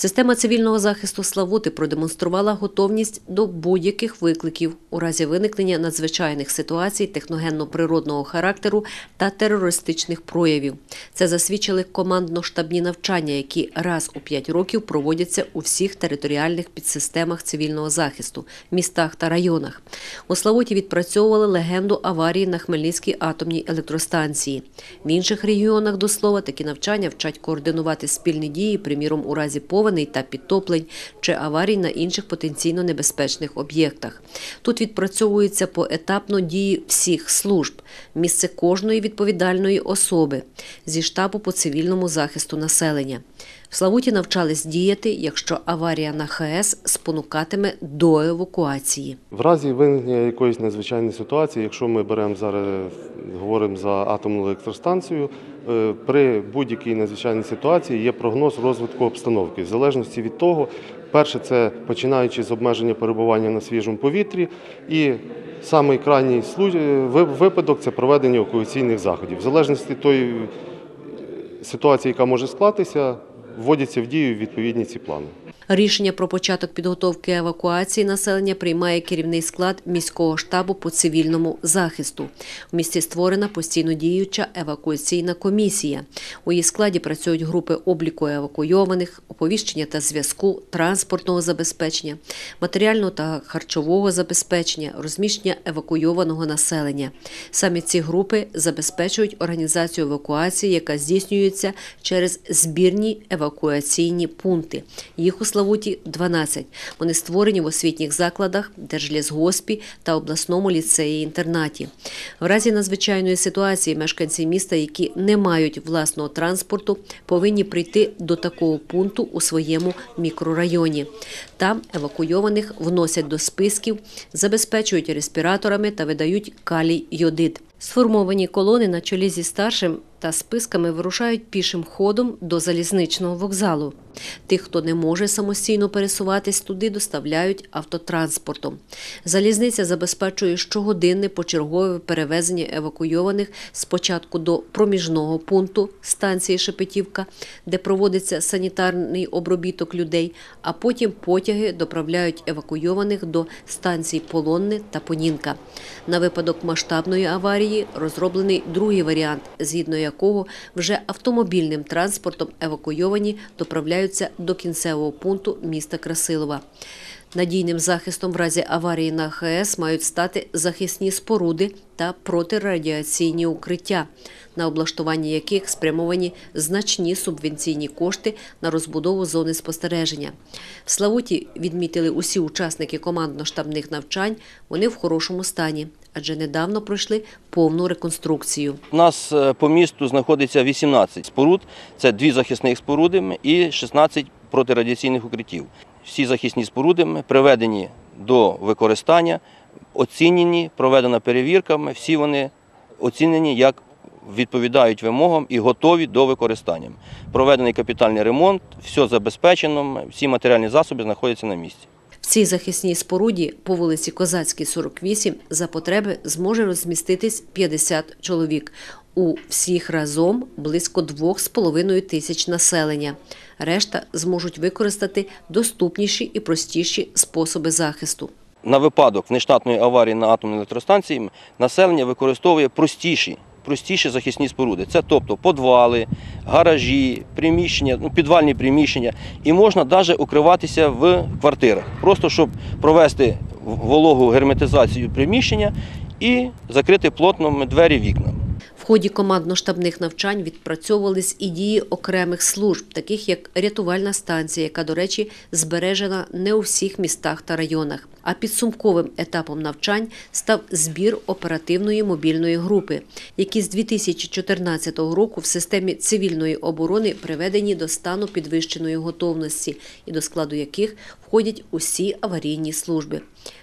Система цивільного захисту Славути продемонструвала готовність до будь-яких викликів у разі виникнення надзвичайних ситуацій техногенно-природного характеру та терористичних проявів. Це засвідчили командно-штабні навчання, які раз у п'ять років проводяться у всіх територіальних підсистемах цивільного захисту, містах та районах. У Славуті відпрацьовували легенду аварії на Хмельницькій атомній електростанції. В інших регіонах, до слова, такі навчання вчать координувати спільні дії, приміром, у разі повеней та підтоплень чи аварій на інших потенційно небезпечних об'єктах. Тут відпрацьовуються поетапно дії всіх служб, місце кожної відповідальної особи зі штабу по цивільному захисту населення. В Славуті навчались діяти, якщо аварія на ХАЕС спонукатиме до евакуації. В разі виникнення якоїсь надзвичайної ситуації, якщо ми беремо зараз, говоримо за атомну електростанцію, при будь-якій надзвичайній ситуації є прогноз розвитку обстановки. В залежності від того, перше, це починаючи з обмеження перебування на свіжому повітрі, і самий крайній е, ви- випадок це проведення евакуаційних заходів. В залежності тої е, ситуації, яка може склатися, вводяться в дію відповідні ці плани. Рішення про початок підготовки евакуації населення приймає керівний склад міського штабу по цивільному захисту. У місті створена постійно діюча евакуаційна комісія. У її складі працюють групи обліку евакуйованих, оповіщення та зв'язку, транспортного забезпечення, матеріального та харчового забезпечення, розміщення евакуйованого населення. Самі ці групи забезпечують організацію евакуації, яка здійснюється через збірні евакуаційні пункти. Їх у Славуті 12. Вони створені в освітніх закладах, Держлісгоспі та обласному ліцеї-інтернаті. В разі надзвичайної ситуації мешканці міста, які не мають власного транспорту, повинні прийти до такого пункту у своєму мікрорайоні. Там евакуйованих вносять до списків, забезпечують респіраторами та видають калій йодид. Сформовані колони на чолі зі старшим та списками вирушають пішим ходом до залізничного вокзалу. Тих, хто не може самостійно пересуватись туди, доставляють автотранспортом. Залізниця забезпечує щогодинне почергове перевезення евакуйованих спочатку до проміжного пункту станції Шепетівка, де проводиться санітарний обробіток людей, а потім потяги доправляють евакуйованих до станцій Полонне та Понінка. На випадок масштабної аварії розроблений другий варіант, згідно якого вже автомобільним транспортом евакуйовані доправляються до кінцевого пункту міста Красилова. Надійним захистом в разі аварії на ХАЕС мають стати захисні споруди та протирадіаційні укриття, на облаштування яких спрямовані значні субвенційні кошти на розбудову зони спостереження. В Славуті відмітили усі учасники командно-штабних навчань, вони в хорошому стані, адже недавно пройшли повну реконструкцію. У нас е, по місту знаходиться 18 споруд, це дві захисних споруди і 16 протирадіаційних укриттів. Всі захисні споруди приведені до використання, оцінені, проведена перевірками, всі вони оцінені як відповідають вимогам і готові до використання. Проведений капітальний ремонт, все забезпечено, всі матеріальні засоби знаходяться на місці. В цій захисній споруді по вулиці Козацькій, 48, за потреби зможе розміститись 50 чоловік. У всіх разом близько 2,5 тисяч населення. Решта зможуть використати доступніші і простіші способи захисту. На випадок нештатної аварії на атомній електростанції населення використовує простіші, простіші захисні споруди. Це тобто подвали, гаражі, приміщення, ну, підвальні приміщення. І можна навіть укриватися в квартирах, просто щоб провести вологу герметизацію приміщення і закрити плотно двері вікна. Ході командно-штабних навчань відпрацьовувались і дії окремих служб, таких як рятувальна станція, яка, до речі, збережена не у всіх містах та районах. А підсумковим етапом навчань став збір оперативної мобільної групи, які з 2014 року в системі цивільної оборони приведені до стану підвищеної готовності, і до складу яких входять усі аварійні служби.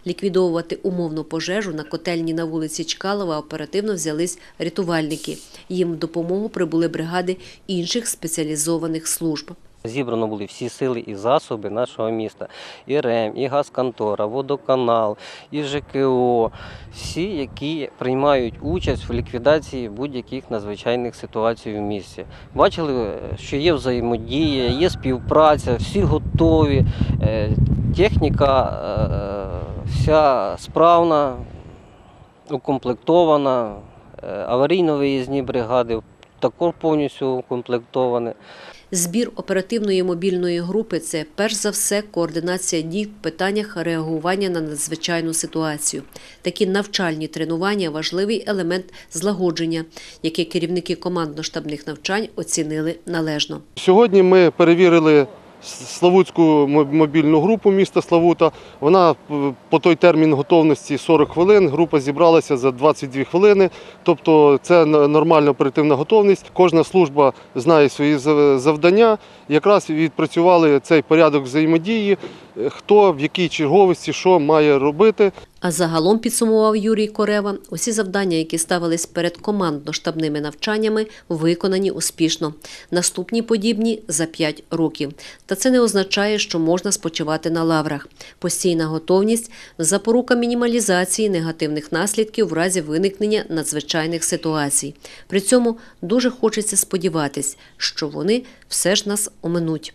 Ліквідовувати умовну пожежу на котельні на вулиці Чкалова оперативно взялись рятувальники. Їм в допомогу прибули бригади інших спеціалізованих служб. Зібрано були всі сили і засоби нашого міста. І РЕМ, і газконтора, водоканал, і ЖКО. Всі, які приймають участь в ліквідації будь-яких надзвичайних ситуацій в місті. Бачили, що є взаємодія, є співпраця, всі готові. Е, Техніка е, вся справна, укомплектована, Е, аварійно-виїзні бригади також повністю укомплектовані. Збір оперативної мобільної групи це перш за все координація дій в питаннях реагування на надзвичайну ситуацію. Такі навчальні тренування важливий елемент злагодження, який керівники командно-штабних навчань оцінили належно. Сьогодні ми перевірили Славутську мобільну групу міста Славута. Вона е, по той термін готовності 40 хвилин. Група зібралася за 22 хвилини. Тобто це нормальна оперативна готовність. Кожна служба знає свої завдання. Якраз відпрацювали цей порядок взаємодії, е, хто в якій черговості що має робити. А загалом підсумував Юрій Корева, усі завдання, які ставились перед командно-штабними навчаннями, виконані успішно. Наступні подібні за 5 років. Та це не означає, що можна спочивати на лаврах. Постійна готовність – запорука мінімалізації негативних наслідків в разі виникнення надзвичайних ситуацій. При цьому дуже хочеться сподіватись, що вони все ж нас оминуть.